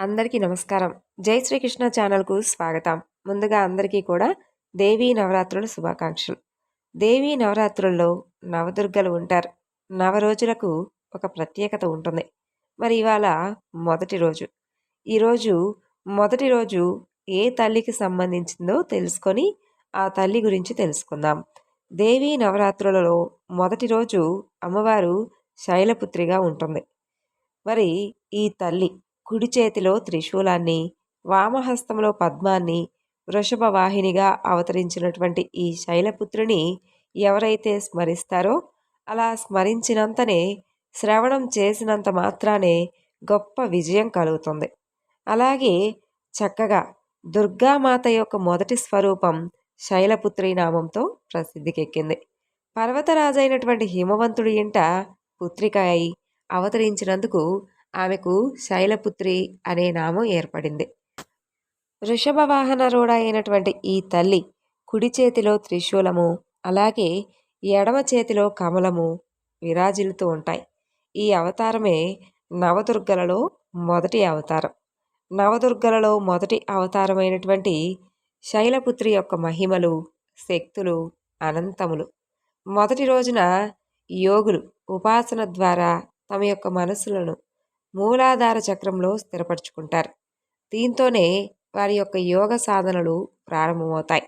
అందరికీ నమస్కారం. జై శ్రీకృష్ణ ఛానల్కు స్వాగతం. ముందుగా అందరికీ కూడా దేవీ నవరాత్రుల శుభాకాంక్షలు. దేవీ నవరాత్రుల్లో నవదుర్గలు ఉంటారు. నవ రోజులకు ఒక ప్రత్యేకత ఉంటుంది. మరి ఇవాళ మొదటి రోజు. ఈరోజు మొదటి రోజు ఏ తల్లికి సంబంధించిందో తెలుసుకొని ఆ తల్లి గురించి తెలుసుకుందాం. దేవీ నవరాత్రులలో మొదటి రోజు అమ్మవారు శైలపుత్రిగా ఉంటుంది. మరి ఈ తల్లి కుడి చేతిలో త్రిశూలాన్ని వామహస్తంలో పద్మాన్ని వృషభ వాహినిగా అవతరించినటువంటి ఈ శైలపుత్రుని ఎవరైతే స్మరిస్తారో అలా స్మరించినంతనే శ్రవణం చేసినంత మాత్రానే గొప్ప విజయం కలుగుతుంది. అలాగే చక్కగా దుర్గామాత యొక్క మొదటి స్వరూపం శైలపుత్రి నామంతో ప్రసిద్ధికెక్కింది. పర్వతరాజైనటువంటి హిమవంతుడి ఇంట పుత్రిక అయి అవతరించినందుకు ఆమెకు శైలపుత్రి అనే నామం ఏర్పడింది. వృషభ వాహన రూఢ అయినటువంటి ఈ తల్లి కుడి చేతిలో త్రిశూలము అలాగే ఎడమ చేతిలో కమలము విరాజిల్లుతూ ఉంటాయి. ఈ అవతారమే నవదుర్గలలో మొదటి అవతారం. నవదుర్గలలో మొదటి అవతారమైనటువంటి శైలపుత్రి యొక్క మహిమలు శక్తులు అనంతములు. మొదటి రోజున యోగులు ఉపాసన ద్వారా తమ యొక్క మనసులను మూలాధార చక్రంలో స్థిరపరచుకుంటారు. దీంతోనే వారి యొక్క యోగ సాధనలు ప్రారంభమవుతాయి.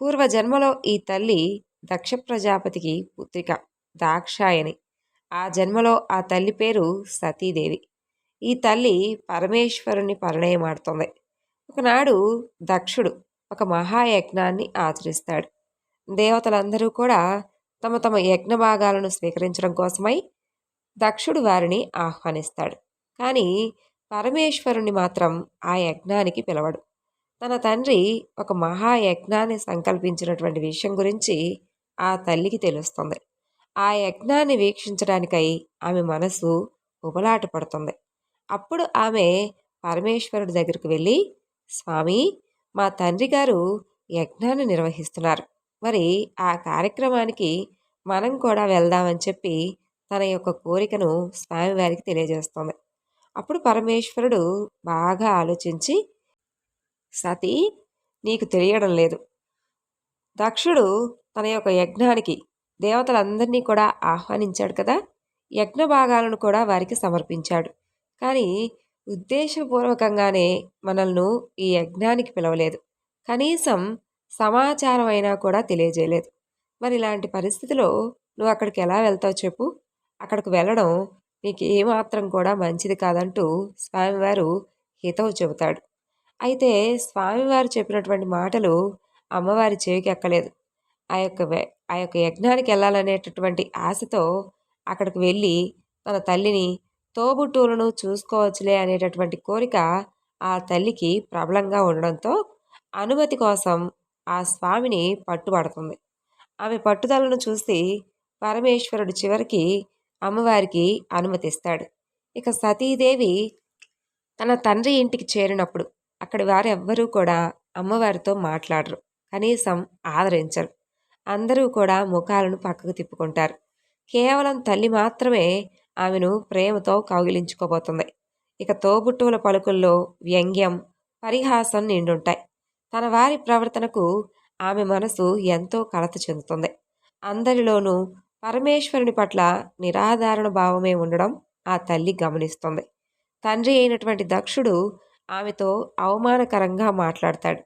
పూర్వజన్మలో ఈ తల్లి దక్ష ప్రజాపతికి పుత్రిక దాక్షాయని ఆ జన్మలో ఆ తల్లి పేరు సతీదేవి. ఈ తల్లి పరమేశ్వరుని పరిణయమాడుతుంది. ఒకనాడు దక్షుడు ఒక మహాయజ్ఞాన్ని ఆచరిస్తాడు. దేవతలందరూ కూడా తమ తమ యజ్ఞ భాగాలను స్వీకరించడం కోసమై దక్షుడు వారిని ఆహ్వానిస్తాడు. కానీ పరమేశ్వరుని మాత్రం ఆ యజ్ఞానికి పిలవడు. తన తండ్రి ఒక మహాయజ్ఞాన్ని సంకల్పించినటువంటి విషయం గురించి ఆ తల్లికి తెలుస్తుంది. ఆ యజ్ఞాన్ని వీక్షించడానికై ఆమె మనసు ఉబలాట పడుతుంది. అప్పుడు ఆమె పరమేశ్వరుడి దగ్గరికి వెళ్ళి స్వామి మా తండ్రి గారు యజ్ఞాన్ని నిర్వహిస్తున్నారు. మరి ఆ కార్యక్రమానికి మనం కూడా వెళ్దామని చెప్పి తన యొక్క కోరికను స్వామివారికి తెలియజేస్తుంది. అప్పుడు పరమేశ్వరుడు బాగా ఆలోచించి సతీ నీకు తెలియడం లేదు. దక్షుడు తన యొక్క యజ్ఞానికి దేవతలందరినీ కూడా ఆహ్వానించాడు కదా! యజ్ఞ భాగాలను కూడా వారికి సమర్పించాడు. కానీ ఉద్దేశపూర్వకంగానే మనల్ని ఈ యజ్ఞానికి పిలవలేదు. కనీసం సమాచారం అయినా కూడా తెలియజేయలేదు. మరి ఇలాంటి పరిస్థితిలో నువ్వు అక్కడికి ఎలా వెళ్తావు చెప్పు. అక్కడికి వెళ్ళడం నీకు ఏమాత్రం కూడా మంచిది కాదంటూ స్వామివారు హితవు చెబుతాడు. అయితే స్వామివారు చెప్పినటువంటి మాటలు అమ్మవారి చెవికి ఎక్కలేదు. ఆ యొక్క ఆ యొక్క యజ్ఞానికి వెళ్ళాలనేటటువంటి ఆశతో అక్కడికి వెళ్ళి తన తల్లిని తోబుట్టూలను చూసుకోవచ్చులే అనేటటువంటి కోరిక ఆ తల్లికి ప్రబలంగా ఉండడంతో అనుమతి కోసం ఆ స్వామిని పట్టుబడుతుంది. ఆమె పట్టుదలను చూసి పరమేశ్వరుడు చివరికి అమ్మవారికి అనుమతిస్తాడు. ఇక సతీదేవి తన తండ్రి ఇంటికి చేరినప్పుడు అక్కడి వారెవ్వరూ కూడా అమ్మవారితో మాట్లాడరు. కనీసం ఆదరించరు. అందరూ కూడా ముఖాలను పక్కకు తిప్పుకుంటారు. కేవలం తల్లి మాత్రమే ఆమెను ప్రేమతో కౌగిలించుకోబోతుంది. ఇక తోబుట్టువుల పలుకుల్లో వ్యంగ్యం పరిహాసం నిండుంటాయి. తన వారి ప్రవర్తనకు ఆమె మనసు ఎంతో కలత చెందుతుంది. అందరిలోనూ పరమేశ్వరుని పట్ల నిరాధారణ భావమే ఉండడం ఆ తల్లి గమనిస్తుంది. తండ్రి అయినటువంటి దక్షుడు ఆమెతో అవమానకరంగా మాట్లాడతాడు.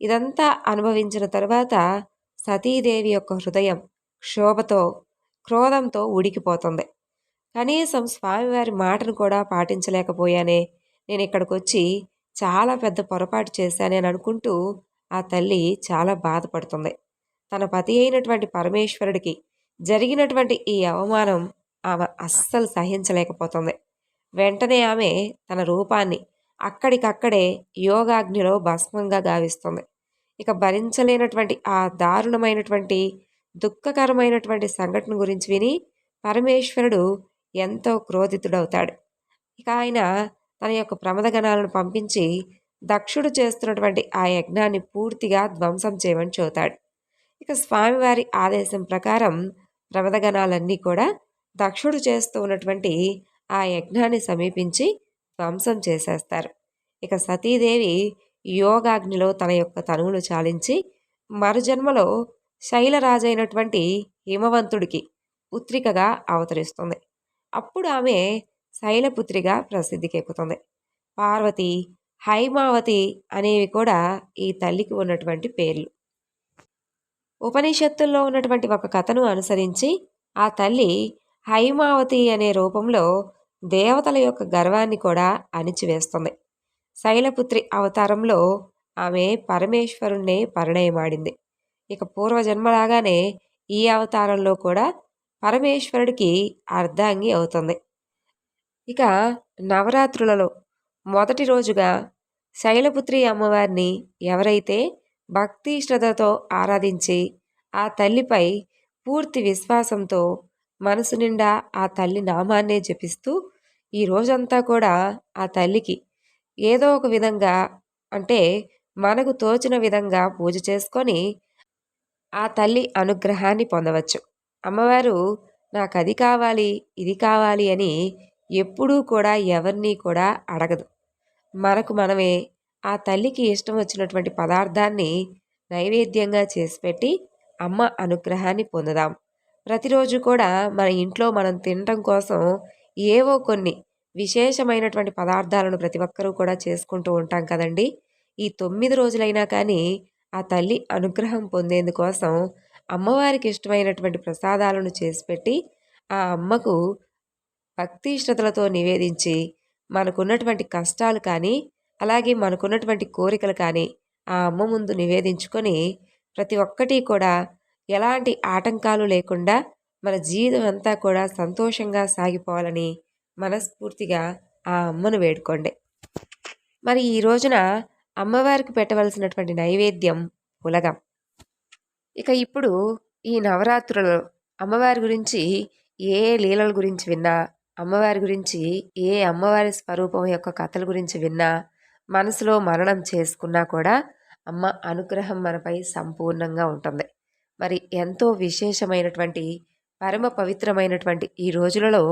ఇదంతా అనుభవించిన తరువాత సతీదేవి యొక్క హృదయం క్షోభతో క్రోధంతో ఉడికిపోతుంది. కనీసం స్వామివారి మాటను కూడా పాటించలేకపోయానే నేను ఇక్కడికి వచ్చి చాలా పెద్ద పొరపాటు చేశానే అని అనుకుంటూ ఆ తల్లి చాలా బాధపడుతుంది. తన పతి అయినటువంటి పరమేశ్వరుడికి జరిగినటువంటి ఈ అవమానం ఆమె అస్సలు సహించలేకపోతుంది. వెంటనే ఆమె తన రూపాన్ని అక్కడికక్కడే యోగాగ్నిలో భస్మంగా గావిస్తుంది. ఇక భరించలేనటువంటి ఆ దారుణమైనటువంటి దుఃఖకరమైనటువంటి సంఘటన గురించి విని పరమేశ్వరుడు ఎంతో క్రోధితుడవుతాడు. ఇక ఆయన తన యొక్క ప్రమదగణాలను పంపించి దక్షుడు చేస్తున్నటువంటి ఆ యజ్ఞాన్ని పూర్తిగా ధ్వంసం చేయమని చూతాడు ఇక స్వామివారి ఆదేశం ప్రకారం రవదగణాలన్నీ కూడా దక్షుడు చేస్తూ ఉన్నటువంటి ఆ యజ్ఞాన్ని సమీపించి ధ్వంసం చేసేస్తారు. ఇక సతీదేవి యోగాగ్నిలో తన యొక్క తనువును చాలించి మరుజన్మలో శైలరాజైనటువంటి హిమవంతుడికి పుత్రికగా అవతరిస్తుంది. అప్పుడు ఆమె శైలపుత్రిగా ప్రసిద్ధికెక్కుతుంది. పార్వతి హైమావతి అనేవి కూడా ఈ తల్లికి ఉన్నటువంటి పేర్లు. ఉపనిషత్తుల్లో ఉన్నటువంటి ఒక కథను అనుసరించి ఆ తల్లి హైమావతి అనే రూపంలో దేవతల యొక్క గర్వాన్ని కూడా అణిచివేస్తుంది. శైలపుత్రి అవతారంలో ఆమె పరమేశ్వరుణ్ణే పరిణయమాడింది. ఇక పూర్వజన్మలాగానే ఈ అవతారంలో కూడా పరమేశ్వరుడికి అర్ధాంగి అవుతుంది. ఇక నవరాత్రులలో మొదటి రోజుగా శైలపుత్రి అమ్మవారిని ఎవరైతే భక్తి శ్రద్ధతో ఆరాధించి ఆ తల్లిపై పూర్తి విశ్వాసంతో మనసు నిండా ఆ తల్లి నామాన్నే జపిస్తూ ఈ రోజంతా కూడా ఆ తల్లికి ఏదో ఒక విధంగా అంటే మనకు తోచిన విధంగా పూజ చేసుకొని ఆ తల్లి అనుగ్రహాన్ని పొందవచ్చు. అమ్మవారు నాకు అది కావాలి ఇది కావాలి అని ఎప్పుడూ కూడా ఎవరిని కూడా అడగదు. మనకు మనమే ఆ తల్లికి ఇష్టం వచ్చినటువంటి పదార్థాన్ని నైవేద్యంగా చేసి పెట్టి అమ్మ అనుగ్రహాన్ని పొందుదాం. ప్రతిరోజు కూడా మన ఇంట్లో మనం తినటం కోసం ఏవో కొన్ని విశేషమైనటువంటి పదార్థాలను ప్రతి ఒక్కరూ కూడా చేసుకుంటూ ఉంటాం కదండి. ఈ తొమ్మిది రోజులైనా కానీ ఆ తల్లి అనుగ్రహం పొందేందుకోసం అమ్మవారికి ఇష్టమైనటువంటి ప్రసాదాలను చేసి పెట్టి ఆ అమ్మకు భక్తి ఇష్టతలతో నివేదించి మనకున్నటువంటి కష్టాలు కానీ అలాగే మనకున్నటువంటి కోరికలు కానీ ఆ అమ్మ ముందు నివేదించుకొని ప్రతి ఒక్కటి కూడా ఎలాంటి ఆటంకాలు లేకుండా మన జీవితం అంతా కూడా సంతోషంగా సాగిపోవాలని మనస్ఫూర్తిగా ఆ అమ్మను వేడుకోండి. మరి ఈ రోజున అమ్మవారికి పెట్టవలసినటువంటి నైవేద్యం పులగం. ఇక ఇప్పుడు ఈ నవరాత్రులు అమ్మవారి గురించి ఏ లీలల గురించి విన్నా అమ్మవారి గురించి ఏ అమ్మవారి స్వరూపం యొక్క కథల గురించి విన్నా మనసులో మరణం చేసుకున్నా కూడా అమ్మ అనుగ్రహం మనపై సంపూర్ణంగా ఉంటుంది. మరి ఎంతో విశేషమైనటువంటి పరమ పవిత్రమైనటువంటి ఈ రోజులలో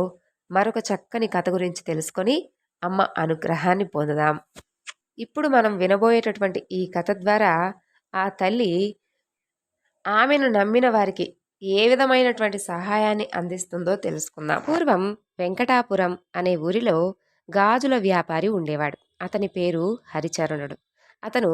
మరొక చక్కని కథ గురించి తెలుసుకొని అమ్మ అనుగ్రహాన్ని పొందుదాం. ఇప్పుడు మనం వినబోయేటటువంటి ఈ కథ ద్వారా ఆ తల్లి ఆమెను నమ్మిన వారికి ఏ విధమైనటువంటి సహాయాన్ని అందిస్తుందో తెలుసుకుందాం. పూర్వం వెంకటాపురం అనే ఊరిలో గాజుల వ్యాపారి ఉండేవాడు. అతని పేరు హరిచరణుడు. అతను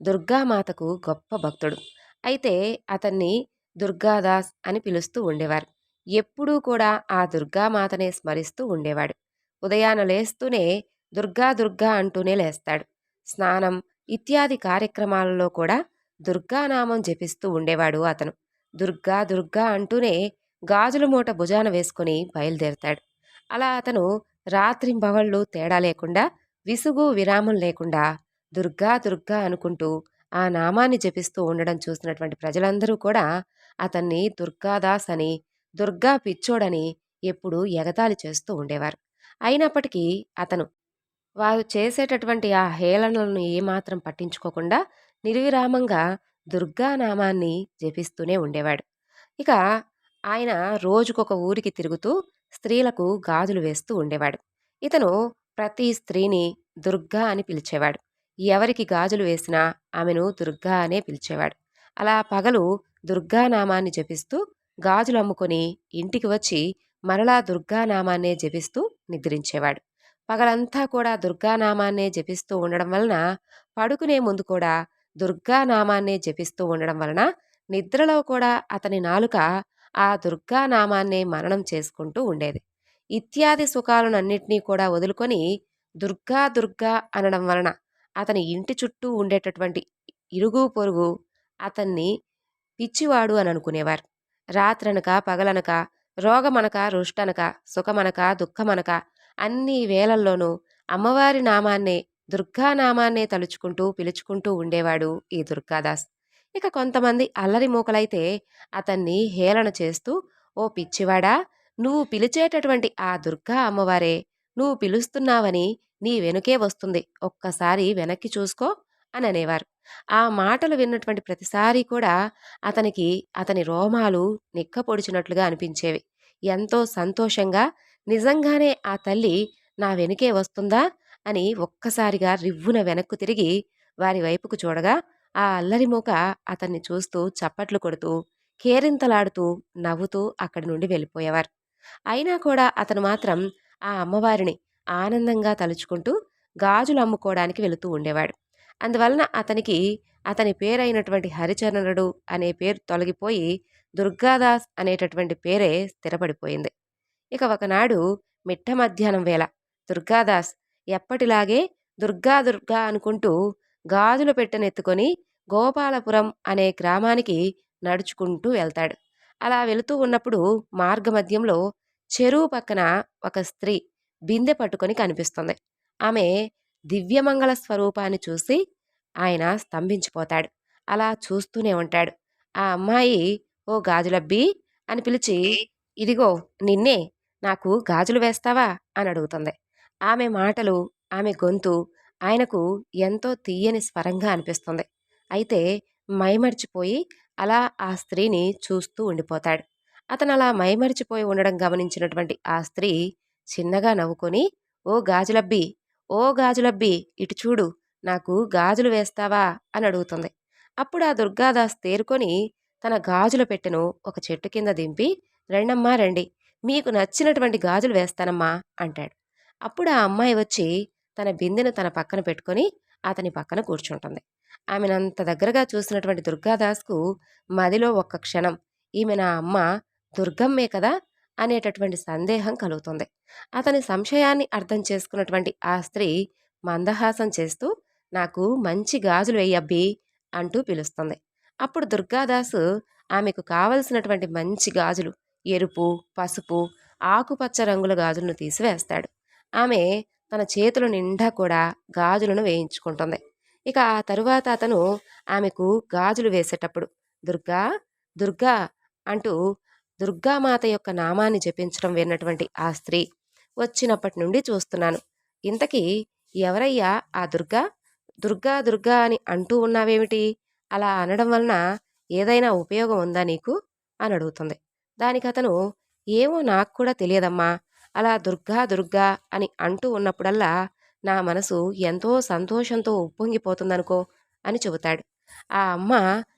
దుర్గామాతకు గొప్ప భక్తుడు. అయితే అతన్ని దుర్గాదాస్ అని పిలుస్తూ ఉండేవారు. ఎప్పుడూ కూడా ఆ దుర్గామాతనే స్మరిస్తూ ఉండేవాడు. ఉదయాన లేస్తూనే దుర్గా దుర్గా అంటూనే లేస్తాడు. స్నానం ఇత్యాది కార్యక్రమాలలో కూడా దుర్గానామం జపిస్తూ ఉండేవాడు అతను. దుర్గా దుర్గా అంటూనే గాజుల మూట భుజాన వేసుకుని బయలుదేరతాడు. అలా అతను రాత్రింబవళ్ళు తేడా లేకుండా విసుగు విరామం లేకుండా దుర్గా దుర్గా అనుకుంటూ ఆ నామాన్ని జపిస్తూ ఉండడం చూసినటువంటి ప్రజలందరూ కూడా అతన్ని దుర్గాదాస్ అని దుర్గా పిచ్చోడని ఎప్పుడూ ఎగతాళి చేస్తూ ఉండేవారు. అయినప్పటికీ అతను వారు చేసేటటువంటి ఆ హేళనలను ఏమాత్రం పట్టించుకోకుండా నిర్విరామంగా దుర్గానామాన్ని జపిస్తూనే ఉండేవాడు. ఇక ఆయన రోజుకొక ఊరికి తిరుగుతూ స్త్రీలకు గాజులు వేస్తూ ఉండేవాడు. ఇతను ప్రతి స్త్రీని దుర్గా అని పిలిచేవాడు. ఎవరికి గాజులు వేసినా ఆమెను దుర్గా అనే పిలిచేవాడు. అలా పగలు దుర్గానామాన్ని జపిస్తూ గాజులు అమ్ముకొని ఇంటికి వచ్చి మరలా దుర్గానామాన్నే జపిస్తూ నిద్రించేవాడు. పగలంతా కూడా దుర్గానామాన్నే జపిస్తూ ఉండడం వలన పడుకునే ముందు కూడా దుర్గానామాన్నే జపిస్తూ ఉండడం వలన నిద్రలో కూడా అతని నాలుక ఆ దుర్గానామాన్నే మననం చేసుకుంటూ ఉండేది. ఇత్యాది సుఖాలనన్నింటినీ కూడా వదులుకొని దుర్గా దుర్గా అనడం వలన అతని ఇంటి చుట్టూ ఉండేటటువంటి ఇరుగు పొరుగు అతన్ని పిచ్చివాడు అని అనుకునేవారు రాత్రనక పగలనక రోగమనక రుష్టనక సుఖమనక దుఃఖమనక అన్ని వేళల్లోనూ అమ్మవారి నామాన్నే దుర్గానామాన్నే తలుచుకుంటూ పిలుచుకుంటూ ఉండేవాడు ఈ దుర్గాదాస్. ఇక కొంతమంది అల్లరి మూకలైతే అతన్ని హేళన చేస్తూ ఓ పిచ్చివాడా నువ్వు పిలిచేటటువంటి ఆ దుర్గా అమ్మవారే నువ్వు పిలుస్తున్నావని నీ వెనుకే వస్తుంది. ఒక్కసారి వెనక్కి చూసుకో అని అనేవారు. ఆ మాటలు విన్నటువంటి ప్రతిసారి కూడా అతనికి అతని రోమాలు నిక్కపొడిచినట్లుగా అనిపించేవి. ఎంతో సంతోషంగా నిజంగానే ఆ తల్లి నా వెనుకే వస్తుందా? అని ఒక్కసారిగా రివ్వున వెనక్కు తిరిగి వారి వైపుకు చూడగా ఆ అల్లరి మూక అతన్ని చూస్తూ చప్పట్లు కొడుతూ కేరింతలాడుతూ నవ్వుతూ అక్కడి నుండి వెళ్ళిపోయేవారు. అయినా కూడా అతను మాత్రం ఆ అమ్మవారిని ఆనందంగా తలుచుకుంటూ గాజులు అమ్ముకోవడానికి వెళుతూ ఉండేవాడు. అందువలన అతనికి అతని పేరైనటువంటి హరిచరణుడు అనే పేరు తొలగిపోయి దుర్గాదాస్ అనేటటువంటి పేరే స్థిరపడిపోయింది. ఇక ఒకనాడు మిట్ట మధ్యాహ్నం వేళ దుర్గాదాస్ ఎప్పటిలాగే దుర్గా దుర్గా అనుకుంటూ గాజుల పెట్టెనెత్తుకొని గోపాలపురం అనే గ్రామానికి నడుచుకుంటూ వెళ్తాడు. అలా వెళుతూ ఉన్నప్పుడు మార్గమధ్యంలో చెరువు పక్కన ఒక స్త్రీ బిందె పట్టుకొని కనిపిస్తుంది. ఆమె దివ్యమంగళ స్వరూపాన్ని చూసి ఆయన స్తంభించిపోతాడు. అలా చూస్తూనే ఉంటాడు. ఆ అమ్మాయి ఓ గాజులబ్బి అని పిలిచి ఇదిగో నిన్నే నాకు గాజులు వేస్తావా? అని అడుగుతుంది. ఆమె మాటలు ఆమె గొంతు ఆయనకు ఎంతో తీయని స్వరంగా అనిపిస్తుంది. అయితే మైమర్చిపోయి అలా ఆ స్త్రీని చూస్తూ ఉండిపోతాడు. అతను అలా మైమరిచిపోయి ఉండడం గమనించినటువంటి ఆ స్త్రీ చిన్నగా నవ్వుకొని ఓ గాజులబ్బి ఓ గాజులబ్బి ఇటు చూడు నాకు గాజులు వేస్తావా? అని అడుగుతుంది. అప్పుడు ఆ దుర్గాదాస్ తేరుకొని తన గాజుల పెట్టెను ఒక చెట్టు కింద దింపి రెండమ్మా రండి మీకు నచ్చినటువంటి గాజులు వేస్తానమ్మా అంటాడు. అప్పుడు ఆ అమ్మాయి వచ్చి తన బిందెను తన పక్కన పెట్టుకొని అతని పక్కన కూర్చుంటుంది. ఆమెనంత దగ్గరగా చూసినటువంటి దుర్గాదాస్కు మదిలో ఒక్క క్షణం ఈమె నా అమ్మ దుర్గమ్మే కదా! అనేటటువంటి సందేహం కలుగుతుంది. అతని సంశయాన్ని అర్థం చేసుకున్నటువంటి ఆ స్త్రీ మందహాసం చేస్తూ నాకు మంచి గాజులు వేయబ్బి అంటూ పిలుస్తుంది. అప్పుడు దుర్గాదాసు ఆమెకు కావలసినటువంటి మంచి గాజులు ఎరుపు పసుపు ఆకుపచ్చ రంగుల గాజులను తీసివేస్తాడు. ఆమె తన చేతుల నిండా కూడా గాజులను వేయించుకుంటుంది. ఇక ఆ తరువాత అతను ఆమెకు గాజులు వేసేటప్పుడు దుర్గా దుర్గా అంటూ దుర్గామాత యొక్క నామాన్ని జపించడం విన్నటువంటి ఆ స్త్రీ వచ్చినప్పటి నుండి చూస్తున్నాను. ఇంతకీ ఎవరయ్యా ఆ దుర్గా? దుర్గా దుర్గా అని అంటూ ఉన్నావేమిటి? అలా అనడం వలన ఏదైనా ఉపయోగం ఉందా నీకు? అని అడుగుతుంది. దానికి అతను ఏమో నాకు కూడా తెలియదమ్మా అలా దుర్గా దుర్గా అని అంటూ ఉన్నప్పుడల్లా నా మనసు ఎంతో సంతోషంతో ఉప్పొంగిపోతుందనుకో అని చెబుతాడు. ఆ అమ్మ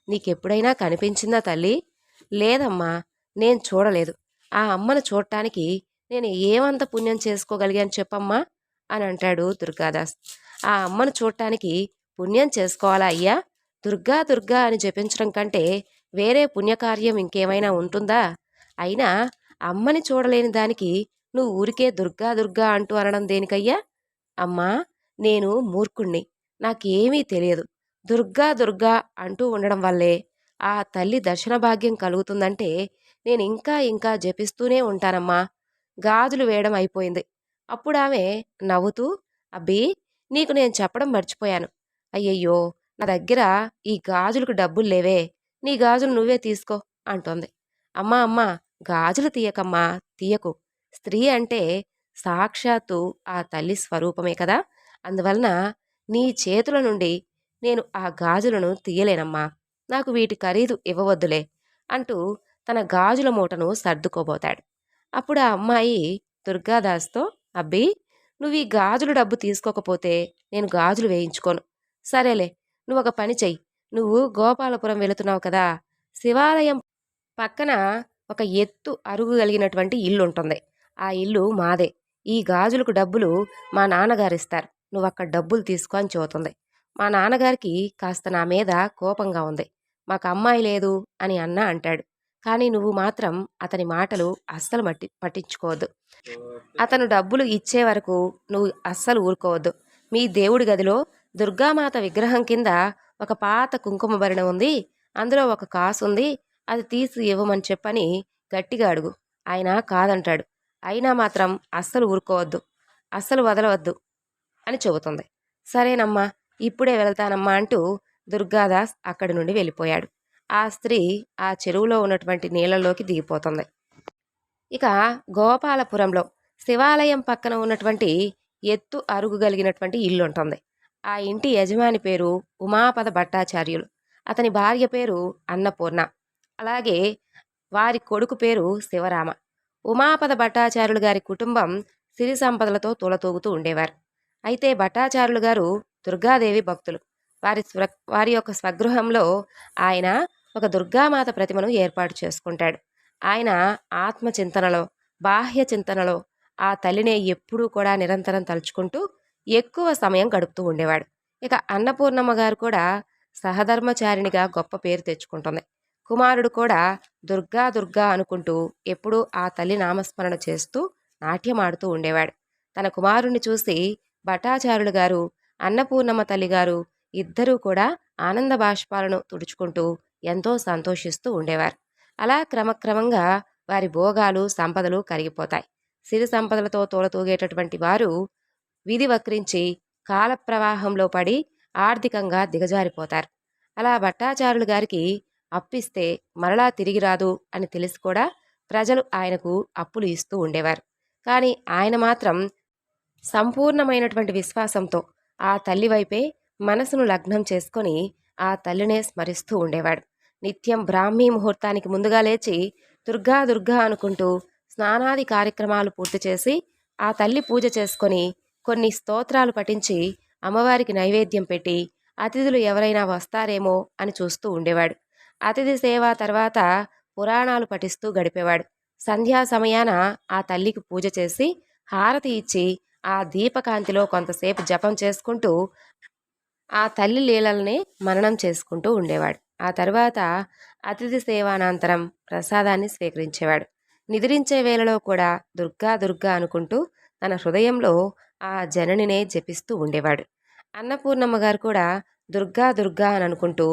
నీకెప్పుడైనా కనిపించిందా తల్లి? లేదమ్మా నేను చూడలేదు. ఆ అమ్మను చూడటానికి నేను ఏమంత పుణ్యం చేసుకోగలిగాను చెప్పమ్మా? అని అంటాడు దుర్గాదాస్. ఆ అమ్మను చూడటానికి పుణ్యం చేసుకోవాలా అయ్యా? దుర్గా దుర్గా అని జపించడం కంటే వేరే పుణ్యకార్యం ఇంకేమైనా ఉంటుందా? అయినా అమ్మని చూడలేని దానికి నువ్వు ఊరికే దుర్గా దుర్గా అంటూ అనడం దేనికయ్యా? అమ్మా నేను మూర్ఖుణ్ణి. నాకేమీ తెలియదు. దుర్గా దుర్గా అంటూ ఉండడం వల్లే ఆ తల్లి దర్శన భాగ్యం కలుగుతుందంటే నేను ఇంకా ఇంకా జపిస్తూనే ఉంటానమ్మా. గాజులు వేయడం అయిపోయింది. అప్పుడు ఆమె నవ్వుతూ అబ్బి నీకు నేను చెప్పడం మర్చిపోయాను. అయ్యయ్యో నా దగ్గర ఈ గాజులకు డబ్బులు లేవే. నీ గాజులు నువ్వే తీసుకో అంటోంది. అమ్మా అమ్మా గాజులు తీయకమ్మా తీయకు. స్త్రీ అంటే సాక్షాత్తు ఆ తల్లి స్వరూపమే కదా! అందువలన నీ చేతుల నుండి నేను ఆ గాజులను తీయలేనమ్మా. నాకు వీటి ఖరీదు ఇవ్వవద్దులే అంటూ తన గాజుల మూటను సర్దుకోబోతాడు. అప్పుడు ఆ అమ్మాయి దుర్గాదాస్తో అబ్బి నువ్వు ఈ గాజులు డబ్బు తీసుకోకపోతే నేను గాజులు వేయించుకోను. సరేలే నువ్వు ఒక పని చెయ్యి. నువ్వు గోపాలపురం వెళుతున్నావు కదా! శివాలయం పక్కన ఒక ఎత్తు అరుగు కలిగినటువంటి ఇల్లు ఉంటుంది ఆ ఇల్లు మాదే. ఈ గాజులకు డబ్బులు మా నాన్నగారిస్తారు. నువ్వు అక్కడ డబ్బులు తీసుకో అని చెబుతుంది. మా నాన్నగారికి కాస్త నా మీద కోపంగా ఉంది. మాకు అమ్మాయి లేదు అని అన్న అంటాడు. కానీ నువ్వు మాత్రం అతని మాటలు అస్సలు మట్టి పట్టించుకోవద్దు. అతను డబ్బులు ఇచ్చే వరకు నువ్వు అస్సలు ఊరుకోవద్దు. మీ దేవుడి గదిలో దుర్గామాత విగ్రహం కింద ఒక పాత కుంకుమ భరణ ఉంది. అందులో ఒక కాసు ఉంది. అది తీసి ఇవ్వమని చెప్పని గట్టిగా అడుగు. ఆయన కాదంటాడు. అయినా మాత్రం అస్సలు ఊరుకోవద్దు అస్సలు వదలవద్దు అని చెబుతుంది. సరేనమ్మా ఇప్పుడే వెళ్తానమ్మా అంటూ దుర్గాదాస్ అక్కడి నుండి వెళ్ళిపోయాడు. ఆ స్త్రీ ఆ చెరువులో ఉన్నటువంటి నీళ్ళలోకి దిగిపోతుంది. ఇక గోపాలపురంలో శివాలయం పక్కన ఉన్నటువంటి ఎత్తు అరుగు కలిగినటువంటి ఇల్లు ఉంటుంది ఆ ఇంటి యజమాని పేరు ఉమాపద భట్టాచార్యులు. అతని భార్య పేరు అన్నపూర్ణ. అలాగే వారి కొడుకు పేరు శివరామ. ఉమాపద భట్టాచార్యులు గారి కుటుంబం సిరి సంపదలతో తులతూగుతూ ఉండేవారు. అయితే భట్టాచార్యులు గారు దుర్గాదేవి భక్తులు. వారి స్వ వారి యొక్క స్వగృహంలో ఆయన ఒక దుర్గామాత ప్రతిమను ఏర్పాటు చేసుకుంటాడు. ఆయన ఆత్మచింతనలో బాహ్య చింతనలో ఆ తల్లినే ఎప్పుడూ కూడా నిరంతరం తలుచుకుంటూ ఎక్కువ సమయం గడుపుతూ ఉండేవాడు. ఇక అన్నపూర్ణమ్మ గారు కూడా సహధర్మచారిణిగా గొప్ప పేరు తెచ్చుకుంటుంది. కుమారుడు కూడా దుర్గా దుర్గా అనుకుంటూ ఎప్పుడూ ఆ తల్లి నామస్మరణ చేస్తూ నాట్యమాడుతూ ఉండేవాడు. తన కుమారుణ్ణి చూసి భటాచారులు గారు అన్నపూర్ణమ్మ తల్లి గారు ఇద్దరూ కూడా ఆనంద బాష్పాలను తుడుచుకుంటూ ఎంతో సంతోషిస్తూ ఉండేవారు. అలా క్రమక్రమంగా వారి భోగాలు సంపదలు కరిగిపోతాయి. సిరి సంపదలతో తోలతూగేటటువంటి వారు విధి వక్రించి కాల ప్రవాహంలో పడి ఆర్థికంగా దిగజారిపోతారు. అలా భట్టాచారులు గారికి అప్పిస్తే మరలా తిరిగి రాదు అని తెలిసి కూడా ప్రజలు ఆయనకు అప్పులు ఇస్తూ ఉండేవారు. కానీ ఆయన మాత్రం సంపూర్ణమైనటువంటి విశ్వాసంతో ఆ తల్లి వైపే మనసును లగ్నం చేసుకొని ఆ తల్లినే స్మరిస్తూ ఉండేవాడు. నిత్యం బ్రాహ్మీ ముహూర్తానికి ముందుగా లేచి దుర్గా దుర్గా అనుకుంటూ స్నానాది కార్యక్రమాలు పూర్తి చేసి ఆ తల్లి పూజ చేసుకొని కొన్ని స్తోత్రాలు పఠించి అమ్మవారికి నైవేద్యం పెట్టి అతిథులు ఎవరైనా వస్తారేమో అని చూస్తూ ఉండేవాడు. అతిథి సేవ తర్వాత పురాణాలు పఠిస్తూ గడిపేవాడు. సంధ్యా సమయాన ఆ తల్లికి పూజ చేసి హారతి ఇచ్చి ఆ దీపకాంతిలో కొంతసేపు జపం చేసుకుంటూ ఆ తల్లి లీలల్ని మననం చేసుకుంటూ ఉండేవాడు. ఆ తర్వాత అతిథి సేవానంతరం ప్రసాదాన్ని స్వీకరించేవాడు. నిద్రించే వేళలో కూడా దుర్గా దుర్గా అనుకుంటూ తన హృదయంలో ఆ జననినే జపిస్తూ ఉండేవాడు. అన్నపూర్ణమ్మ గారు కూడా దుర్గా దుర్గా అని అనుకుంటూ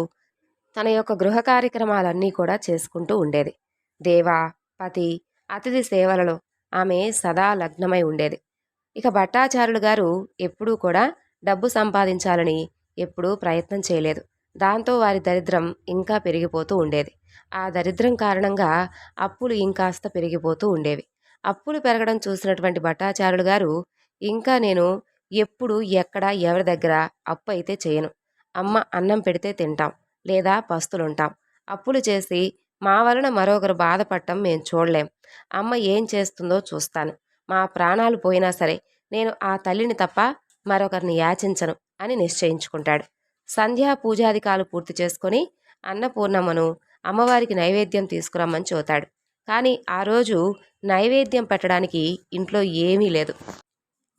తన యొక్క గృహ కార్యక్రమాలన్నీ కూడా చేసుకుంటూ ఉండేది. దేవా పతి అతిథి సేవలలో ఆమె సదా లగ్నమై ఉండేది. ఇక భట్టాచార్యులు గారు ఎప్పుడూ కూడా డబ్బు సంపాదించాలని ఎప్పుడూ ప్రయత్నం చేయలేదు. దాంతో వారి దరిద్రం ఇంకా పెరిగిపోతూ ఉండేది. ఆ దరిద్రం కారణంగా అప్పులు ఇంకాస్త పెరిగిపోతూ ఉండేవి. అప్పులు పెరగడం చూసినటువంటి భట్టాచారులు గారు ఇంకా నేను ఎప్పుడు ఎక్కడ ఎవరి దగ్గర అప్పు అయితే చేయను. అమ్మ అన్నం పెడితే తింటాం. లేదా పస్తులుంటాం. అప్పులు చేసి మా వలన మరొకరు బాధపడటం మేము చూడలేం. అమ్మ ఏం చేస్తుందో చూస్తాను. మా ప్రాణాలు పోయినా సరే నేను ఆ తల్లిని తప్ప మరొకరిని యాచించను అని నిశ్చయించుకుంటాడు. సంధ్యా పూజాధికాలు పూర్తి చేసుకొని అన్నపూర్ణమ్మను అమ్మవారికి నైవేద్యం తీసుకురమ్మని చూతాడు. కానీ ఆ రోజు నైవేద్యం పెట్టడానికి ఇంట్లో ఏమీ లేదు.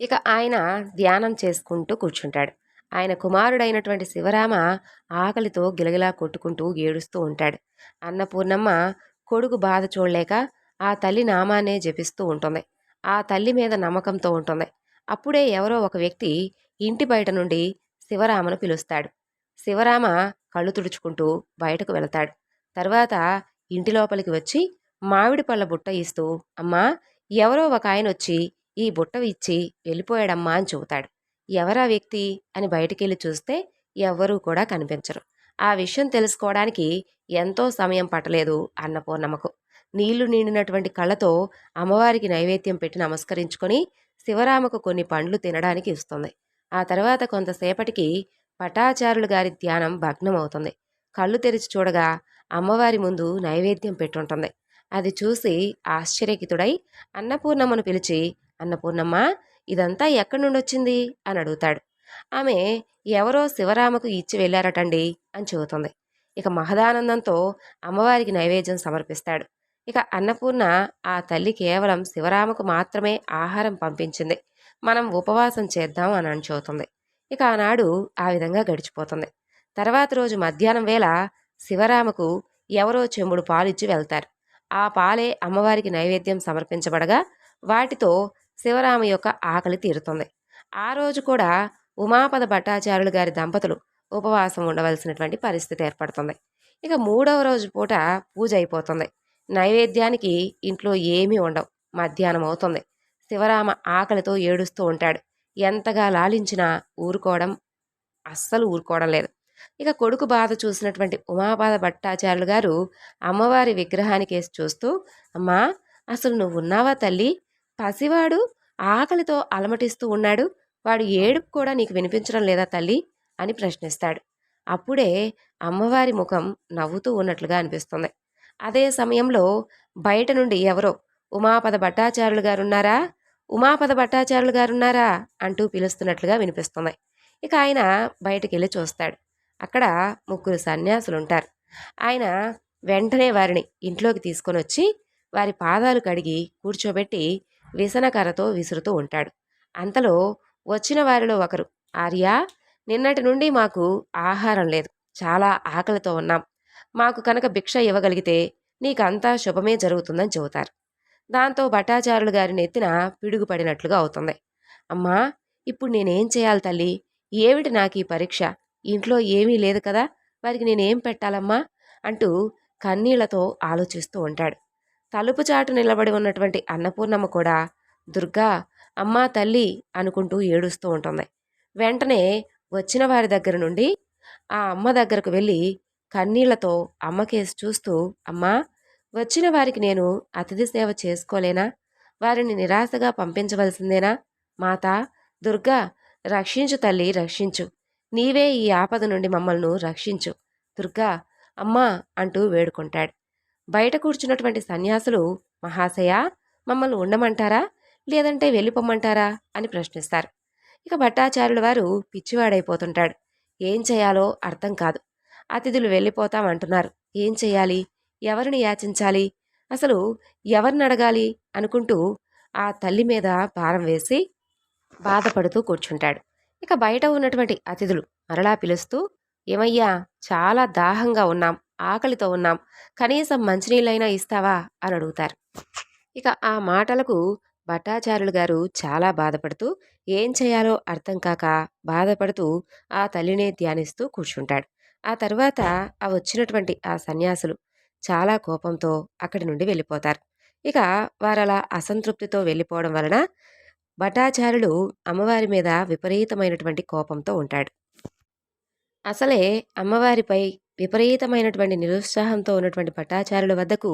ఇక ఆయన ధ్యానం చేసుకుంటూ కూర్చుంటాడు. ఆయన కుమారుడైనటువంటి శివరామ ఆకలితో గిలగిలా కొట్టుకుంటూ ఏడుస్తూ ఉంటాడు. అన్నపూర్ణమ్మ కొడుకు బాధ చూడలేక ఆ తల్లి నామాన్నే జపిస్తూ ఉంటుంది. ఆ తల్లి మీద నమ్మకంతో ఉంటుంది. అప్పుడే ఎవరో ఒక వ్యక్తి ఇంటి బయట నుండి శివరామను పిలుస్తాడు. శివరామ కళ్ళు తుడుచుకుంటూ బయటకు వెళతాడు. తర్వాత ఇంటి లోపలికి వచ్చి మామిడి పళ్ళ బుట్ట ఇస్తూ అమ్మా ఎవరో ఒక ఆయన వచ్చి ఈ బుట్ట ఇచ్చి వెళ్ళిపోయాడమ్మా అని చెబుతాడు. ఎవరా వ్యక్తి అని బయటికెళ్ళి చూస్తే ఎవ్వరూ కూడా కనిపించరు. ఆ విషయం తెలుసుకోవడానికి ఎంతో సమయం పట్టలేదు అన్నపూర్ణమ్మకు. నీళ్ళు నిండినటువంటి కళ్ళతో అమ్మవారికి నైవేద్యం పెట్టి నమస్కరించుకొని శివరామకు కొన్ని పండ్లు తినడానికి ఇస్తుంది ఆ తర్వాత కొంతసేపటికి పటాచారులు గారి ధ్యానం భగ్నమవుతుంది. కళ్ళు తెరిచి చూడగా అమ్మవారి ముందు నైవేద్యం పెట్టుంటుంది. అది చూసి ఆశ్చర్యకితుడై అన్నపూర్ణమ్మను పిలిచి అన్నపూర్ణమ్మ ఇదంతా ఎక్కడి నుండి వచ్చింది అని అడుగుతాడు. ఆమె ఎవరో శివరామకు ఇచ్చి వెళ్ళారటండి అని చెబుతుంది. ఇక మహదానందంతో అమ్మవారికి నైవేద్యం సమర్పిస్తాడు. ఇక అన్నపూర్ణ ఆ తల్లి కేవలం శివరామకు మాత్రమే ఆహారం పంపించింది. మనం ఉపవాసం చేద్దాం అని చెబుతుంది. ఇక ఆనాడు ఆ విధంగా గడిచిపోతుంది. తర్వాత రోజు మధ్యాహ్నం వేళ శివరామకు ఎవరో చెంబుడు పాలిచ్చి వెళ్తారు. ఆ పాలే అమ్మవారికి నైవేద్యం సమర్పించబడగా వాటితో శివరామ యొక్క ఆకలి తీరుతుంది. ఆ రోజు కూడా ఉమాపద భట్టాచార్యులు గారి దంపతులు ఉపవాసం ఉండవలసినటువంటి పరిస్థితి ఏర్పడుతుంది. ఇక మూడవ రోజు పూట పూజ అయిపోతుంది. నైవేద్యానికి ఇంట్లో ఏమీ ఉండవు. మధ్యాహ్నం అవుతుంది. శివరామ ఆకలితో ఏడుస్తూ ఉంటాడు. ఎంతగా లాలించినా ఊరుకోవడం అస్సలు ఊరుకోవడం లేదు. ఇక కొడుకు బాధ చూసినటువంటి ఉమాపాద భట్టాచార్యులు గారు అమ్మవారి విగ్రహానికి వేసి చూస్తూ అమ్మా అసలు నువ్వు ఉన్నావా తల్లి? పసివాడు ఆకలితో అలమటిస్తూ ఉన్నాడు. వాడు ఏడుపు కూడా నీకు వినిపించడం లేదా తల్లి? అని ప్రశ్నిస్తాడు. అప్పుడే అమ్మవారి ముఖం నవ్వుతూ ఉన్నట్లుగా అనిపిస్తుంది. అదే సమయంలో బయట నుండి ఎవరో ఉమాపద భట్టాచార్యులు గారున్నారా? ఉమాపద భట్టాచార్యులు గారున్నారా? అంటూ పిలుస్తున్నట్లుగా వినిపిస్తుంది. ఇక ఆయన బయటికి వెళ్ళి చూస్తాడు. అక్కడ ముగ్గురు సన్యాసులు ఉంటారు ఆయన వెంటనే వారిని ఇంట్లోకి తీసుకొని వచ్చి వారి పాదాలు కడిగి కూర్చోబెట్టి విసనకరతో విసురుతూ ఉంటాడు. అంతలో వచ్చిన వారిలో ఒకరు ఆర్య నిన్నటి నుండి మాకు ఆహారం లేదు. చాలా ఆకలితో ఉన్నాం. మాకు కనుక భిక్ష ఇవ్వగలిగితే నీకంతా శుభమే జరుగుతుందని చెబుతారు. దాంతో భట్టాచారులు గారి నెత్తిన పిడుగుపడినట్లుగా అవుతుంది. అమ్మా ఇప్పుడు నేనేం చేయాలి తల్లి? ఏమిటి నాకు ఈ పరీక్ష? ఇంట్లో ఏమీ లేదు కదా? వారికి నేనేం పెట్టాలమ్మా? అంటూ కన్నీళ్ళతో ఆలోచిస్తూ ఉంటాడు. తలుపు చాటు నిలబడి ఉన్నటువంటి అన్నపూర్ణమ్మ కూడా దుర్గా అమ్మా తల్లి అనుకుంటూ ఏడుస్తూ ఉంటుంది. వెంటనే వచ్చిన వారి దగ్గర నుండి ఆ అమ్మ దగ్గరకు వెళ్ళి కన్నీళ్ళతో అమ్మకేసి చూస్తూ అమ్మా వచ్చిన వారికి నేను అతిథి సేవ చేసుకోలేనా? వారిని నిరాశగా పంపించవలసిందేనా? మాత దుర్గా రక్షించు తల్లి రక్షించు. నీవే ఈ ఆపద నుండి మమ్మల్ని రక్షించు. దుర్గా అమ్మా అంటూ వేడుకుంటాడు. బయట కూర్చున్నటువంటి సన్యాసులు మహాశయ మమ్మల్ని ఉండమంటారా? లేదంటే వెళ్ళిపోమ్మంటారా? అని ప్రశ్నిస్తారు. ఇక భట్టాచార్యుల వారు పిచ్చివాడైపోతుంటాడు. ఏం చేయాలో అర్థం కాదు. అతిథులు వెళ్ళిపోతాం అంటున్నారు. ఏం చేయాలి? ఎవరిని యాచించాలి? అసలు ఎవరిని అడగాలి? అనుకుంటూ ఆ తల్లి మీద భారం వేసి బాధపడుతూ కూర్చుంటాడు. ఇక బయట ఉన్నటువంటి అతిథులు మరలా పిలుస్తూ ఏమయ్యా చాలా దాహంగా ఉన్నాం. ఆకలితో ఉన్నాం. కనీసం మంచినీళ్ళైనా ఇస్తావా? అని అడుగుతారు. ఇక ఆ మాటలకు భట్టాచార్యులు గారు చాలా బాధపడుతూ ఏం చేయాలో అర్థం కాక బాధపడుతూ ఆ తల్లినే ధ్యానిస్తూ కూర్చుంటాడు. ఆ తర్వాత ఆ వచ్చినటువంటి ఆ సన్యాసులు చాలా కోపంతో అక్కడి నుండి వెళ్ళిపోతారు. ఇక వారలా అసంతృప్తితో వెళ్ళిపోవడం వలన భటాచారులు అమ్మవారి మీద విపరీతమైనటువంటి కోపంతో ఉంటాడు. అసలే అమ్మవారిపై విపరీతమైనటువంటి నిరుత్సాహంతో ఉన్నటువంటి పట్టాచారుల వద్దకు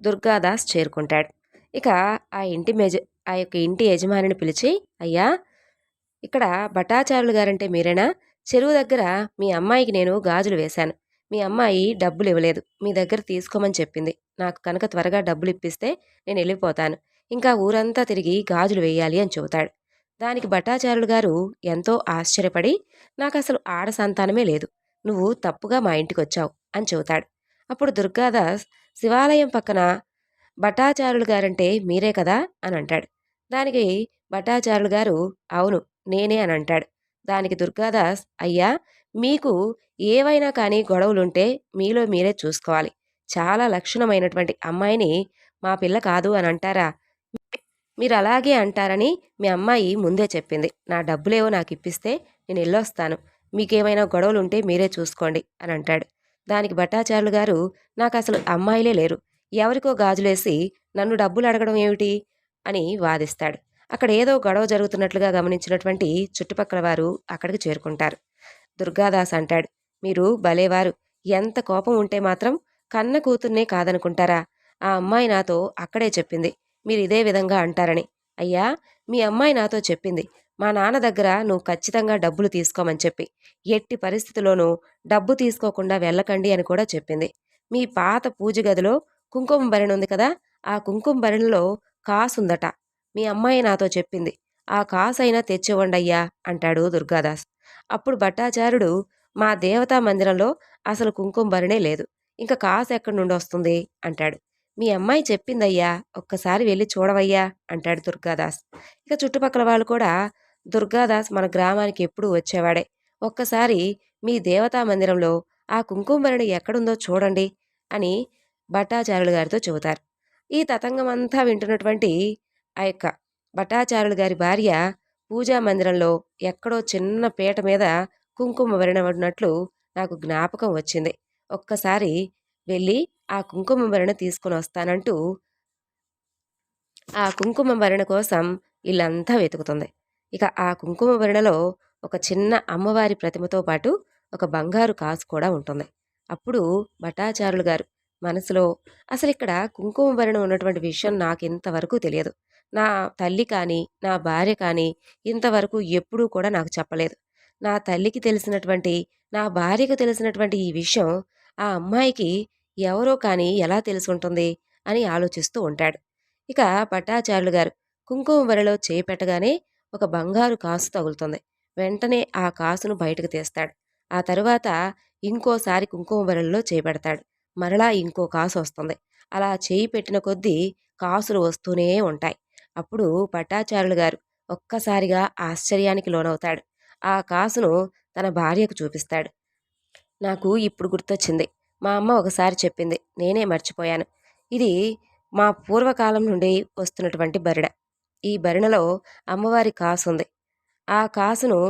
దుర్గాదాస్ చేరుకుంటాడు. ఇక ఆ ఇంటి మెజ ఆ యొక్క ఇంటి యజమానిని పిలిచి అయ్యా ఇక్కడ భట్టాచారులు గారంటే మీరేనా? చెరువు దగ్గర మీ అమ్మాయికి నేను గాజులు వేశాను. మీ అమ్మాయి డబ్బులు ఇవ్వలేదు. మీ దగ్గర తీసుకోమని చెప్పింది. నాకు కనుక త్వరగా డబ్బులు ఇప్పిస్తే నేను వెళ్ళిపోతాను. ఇంకా ఊరంతా తిరిగి గాజులు వేయాలి అని చెబుతాడు. దానికి భట్టాచారులు గారు ఎంతో ఆశ్చర్యపడి నాకు అసలు ఆడ సంతానమే లేదు. నువ్వు తప్పుగా మా ఇంటికి వచ్చావు అని చెబుతాడు. అప్పుడు దుర్గాదాస్ శివాలయం పక్కన భట్టాచారులు గారంటే మీరే కదా అని అంటాడు. దానికి భట్టాచారులు గారు అవును నేనే అని అంటాడు. దానికి దుర్గాదాస్ అయ్యా మీకు ఏవైనా కానీ గొడవలుంటే మీలో మీరే చూసుకోవాలి. చాలా లక్షణమైనటువంటి అమ్మాయిని మా పిల్ల కాదు అని అంటారా? మీరు అలాగే అంటారని మీ అమ్మాయి ముందే చెప్పింది. నా డబ్బులేవో నాకు ఇప్పిస్తే నేను వెళ్ళొస్తాను మీకేమైనా గొడవలు ఉంటే మీరే చూసుకోండి అని అంటాడు. దానికి భట్టాచార్యులు గారు నాకు అసలు అమ్మాయిలే లేరు. ఎవరికో గాజులేసి నన్ను డబ్బులు అడగడం ఏమిటి? అని వాదిస్తాడు. అక్కడ ఏదో గొడవ జరుగుతున్నట్లుగా గమనించినటువంటి చుట్టుపక్కల వారు అక్కడికి చేరుకుంటారు. దుర్గాదాస్ అంటాడు మీరు భలేవారు. ఎంత కోపం ఉంటే మాత్రం కన్న కూతుర్నే కాదనుకుంటారా? ఆ అమ్మాయి నాతో అక్కడే చెప్పింది. మీరు ఇదే విధంగా అంటారని. అయ్యా మీ అమ్మాయి నాతో చెప్పింది. మా నాన్న దగ్గర నువ్వు ఖచ్చితంగా డబ్బులు తీసుకోమని చెప్పి. ఎట్టి పరిస్థితిలోనూ డబ్బు తీసుకోకుండా వెళ్ళకండి అని కూడా చెప్పింది. మీ పాత పూజ గదిలో కుంకుమ భరణి ఉంది కదా ఆ కుంకుమ భరణిలో కాసుందట మీ అమ్మాయి నాతో చెప్పింది. ఆ కాసైనా తెచ్చివ్వండయ్యా అంటాడు దుర్గాదాస్. అప్పుడు భట్టాచార్యుడు మా దేవతా మందిరంలో అసలు కుంకుమ భరణే లేదు. ఇంకా కాసు ఎక్కడి నుండి వస్తుంది అంటాడు. మీ అమ్మాయి చెప్పిందయ్యా ఒక్కసారి వెళ్ళి చూడవయ్యా అంటాడు దుర్గాదాస్. ఇక చుట్టుపక్కల వాళ్ళు కూడా దుర్గాదాస్ మన గ్రామానికి ఎప్పుడూ వచ్చేవాడే. ఒక్కసారి మీ దేవతా మందిరంలో ఆ కుంకుమరణి ఎక్కడుందో చూడండి అని భట్టాచార్యులు గారితో చెబుతారు. ఈ తతంగం అంతా వింటున్నటువంటి ఆ యొక్క భట్టాచార్యులు గారి భార్య పూజా మందిరంలో ఎక్కడో చిన్న పీట మీద కుంకుమ భరణం నాకు జ్ఞాపకం వచ్చింది. ఒక్కసారి వెళ్ళి ఆ కుంకుమ వరణ తీసుకుని వస్తానంటూ ఆ కుంకుమ వరణ కోసం ఇల్లంతా వెతుకుతుంది. ఇక ఆ కుంకుమ భరణలో ఒక చిన్న అమ్మవారి ప్రతిమతో పాటు ఒక బంగారు కాసు కూడా ఉంటుంది. అప్పుడు భట్టాచారులు గారు మనసులో అసలు ఇక్కడ కుంకుమ భరణం ఉన్నటువంటి విషయం నాకు ఇంతవరకు తెలియదు. నా తల్లి కానీ నా భార్య కానీ ఇంతవరకు ఎప్పుడూ కూడా నాకు చెప్పలేదు. నా తల్లికి తెలిసినటువంటి నా భార్యకు తెలిసినటువంటి ఈ విషయం ఆ అమ్మాయికి ఎవరో కానీ ఎలా తెలుసుంటుంది? అని ఆలోచిస్తూ ఉంటాడు. ఇక పట్టాచార్యులు గారు కుంకుమ బరిలో చేపెట్టగానే ఒక బంగారు కాసు తగులుతుంది. వెంటనే ఆ కాసును బయటకు తీస్తాడు. ఆ తరువాత ఇంకోసారి కుంకుమ బరిలో చేపెడతాడు. మరలా ఇంకో కాసు వస్తుంది. అలా చేయి పెట్టిన కొద్దీ కాసులు వస్తూనే ఉంటాయి. అప్పుడు పట్టాచారులు గారు ఒక్కసారిగా ఆశ్చర్యానికి లోనవుతాడు. ఆ కాసును తన భార్యకు చూపిస్తాడు. నాకు ఇప్పుడు గుర్తొచ్చింది. మా అమ్మ ఒకసారి చెప్పింది. నేనే మర్చిపోయాను. ఇది మా పూర్వకాలం నుండి వస్తున్నటువంటి బరిడ. ఈ భరిణలో అమ్మవారి కాసు ఉంది. ఆ కాసును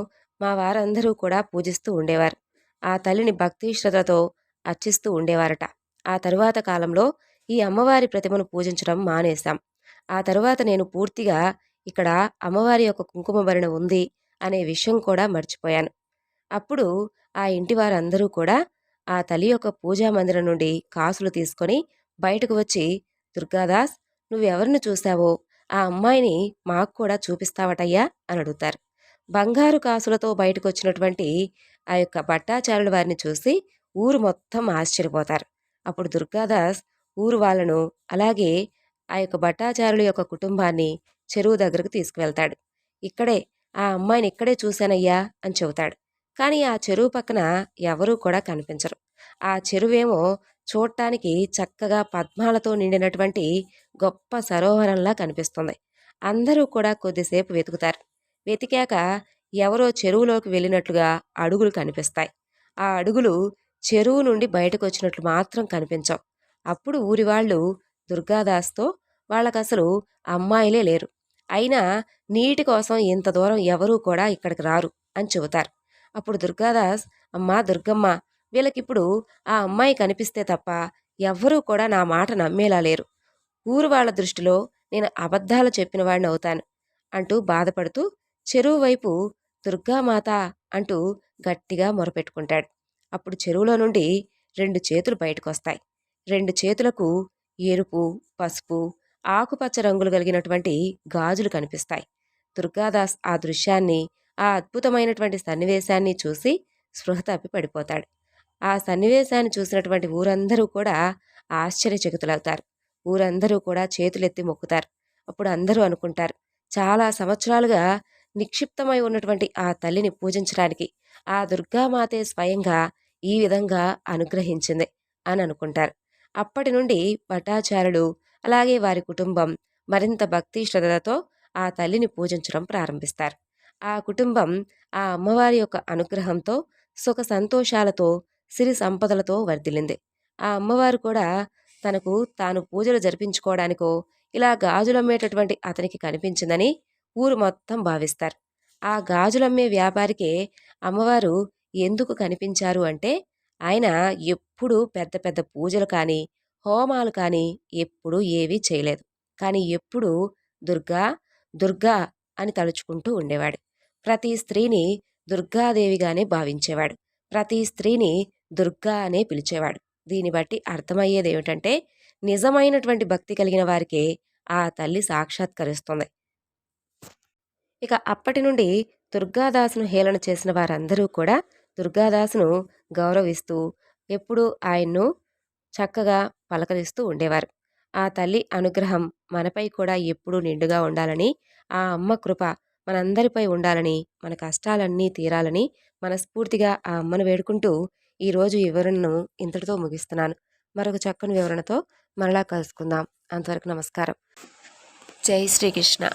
మా వారందరూ కూడా పూజిస్తూ ఉండేవారు. ఆ తల్లిని భక్తి శ్రద్ధతో అర్చిస్తూ ఉండేవారట. ఆ తరువాత కాలంలో ఈ అమ్మవారి ప్రతిమను పూజించడం మానేశాం. ఆ తరువాత నేను పూర్తిగా ఇక్కడ అమ్మవారి యొక్క కుంకుమ భరణ ఉంది అనే విషయం కూడా మర్చిపోయాను. అప్పుడు ఆ ఇంటి వారందరూ కూడా ఆ తల్లి యొక్క పూజా మందిరం నుండి కాసులు తీసుకొని బయటకు వచ్చి దుర్గాదాస్ నువ్వెవరిని చూశావో? ఆ అమ్మాయిని మాకు కూడా చూపిస్తావటయ్యా అని అడుగుతారు. బంగారు కాసులతో బయటకు వచ్చినటువంటి ఆ యొక్క భట్టాచారుల వారిని చూసి ఊరు మొత్తం ఆశ్చర్యపోతారు. అప్పుడు దుర్గాదాస్ ఊరు వాళ్ళను అలాగే ఆ యొక్క భట్టాచారుల యొక్క కుటుంబాన్ని చెరువు దగ్గరకు తీసుకువెళ్తాడు. ఇక్కడే ఆ అమ్మాయిని ఇక్కడే చూశానయ్యా అని చెబుతాడు. కానీ ఆ చెరువు పక్కన ఎవరూ కూడా కనిపించరు. ఆ చెరువేమో చూడటానికి చక్కగా పద్మాలతో నిండినటువంటి గొప్ప సరోవరంలా కనిపిస్తుంది. అందరూ కూడా కొద్దిసేపు వెతుకుతారు. వెతికాక ఎవరో చెరువులోకి వెళ్ళినట్లుగా అడుగులు కనిపిస్తాయి. ఆ అడుగులు చెరువు నుండి బయటకు వచ్చినట్లు మాత్రం కనిపించవు. అప్పుడు ఊరి వాళ్ళు దుర్గాదాస్తో వాళ్ళకు అసలు అమ్మాయిలే లేరు. అయినా నీటి కోసం ఇంత దూరం ఎవరూ కూడా ఇక్కడికి రారు అని చెబుతారు. అప్పుడు దుర్గాదాస్ అమ్మా దుర్గమ్మ వీళ్ళకిప్పుడు ఆ అమ్మాయి కనిపిస్తే తప్ప ఎవ్వరూ కూడా నా మాట నమ్మేలా లేరు. ఊరు వాళ్ళ దృష్టిలో నేను అబద్ధాలు చెప్పిన వాడిని అవుతాను అంటూ బాధపడుతూ చెరువు వైపు దుర్గామాత అంటూ గట్టిగా మొరపెట్టుకుంటాడు. అప్పుడు చెరువులో నుండి రెండు చేతులు బయటకొస్తాయి. రెండు చేతులకు ఎరుపు పసుపు ఆకుపచ్చ రంగులు కలిగినటువంటి గాజులు కనిపిస్తాయి. దుర్గాదాస్ ఆ దృశ్యాన్ని ఆ అద్భుతమైనటువంటి సన్నివేశాన్ని చూసి స్పృహ తప్పి పడిపోతాడు. ఆ సన్నివేశాన్ని చూసినటువంటి ఊరందరూ కూడా ఆశ్చర్యచకితులవుతారు. ఊరందరూ కూడా చేతులెత్తి మొక్కుతారు. అప్పుడు అందరూ అనుకుంటారు చాలా సంవత్సరాలుగా నిక్షిప్తమై ఉన్నటువంటి ఆ తల్లిని పూజించడానికి ఆ దుర్గామాతే స్వయంగా ఈ విధంగా అనుగ్రహించింది అని అనుకుంటారు. అప్పటి నుండి భట్టాచారులు అలాగే వారి కుటుంబం మరింత భక్తి శ్రద్ధలతో ఆ తల్లిని పూజించడం ప్రారంభిస్తారు. ఆ కుటుంబం ఆ అమ్మవారి యొక్క అనుగ్రహంతో సుఖ సంతోషాలతో సిరి సంపదలతో వర్ధిల్లింది. ఆ అమ్మవారు కూడా తనకు తాను పూజలు జరిపించుకోవడానికో ఇలా గాజులమ్మేటటువంటి అతనికి కనిపించిందని ఊరు మొత్తం భావిస్తారు. ఆ గాజులమ్మే వ్యాపారికే అమ్మవారు ఎందుకు కనిపించారు అంటే ఆయన ఎప్పుడూ పెద్ద పెద్ద పూజలు కానీ హోమాలు కానీ ఎప్పుడూ ఏవీ చేయలేదు. కానీ ఎప్పుడూ దుర్గా దుర్గా అని తలుచుకుంటూ ఉండేవాడు. ప్రతి స్త్రీని దుర్గాదేవిగానే భావించేవాడు. ప్రతి స్త్రీని దుర్గా అనే పిలిచేవాడు. దీన్ని బట్టి అర్థమయ్యేది ఏమిటంటే నిజమైనటువంటి భక్తి కలిగిన వారికే ఆ తల్లి సాక్షాత్కరిస్తుంది. ఇక అప్పటి నుండి దుర్గాదాసును హేళన చేసిన వారందరూ కూడా దుర్గాదాసును గౌరవిస్తూ ఎప్పుడూ ఆయన్ను చక్కగా పలకరిస్తూ ఉండేవారు. ఆ తల్లి అనుగ్రహం మనపై కూడా ఎప్పుడూ నిండుగా ఉండాలని ఆ అమ్మ కృప మనందరిపై ఉండాలని మన కష్టాలన్నీ తీరాలని మనస్ఫూర్తిగా ఆ అమ్మను వేడుకుంటూ ఈరోజు వివరణను ఇంతటితో ముగిస్తున్నాను. మరొక చక్కని వివరణతో మరలా కలుసుకుందాం. అంతవరకు నమస్కారం. జై శ్రీకృష్ణ.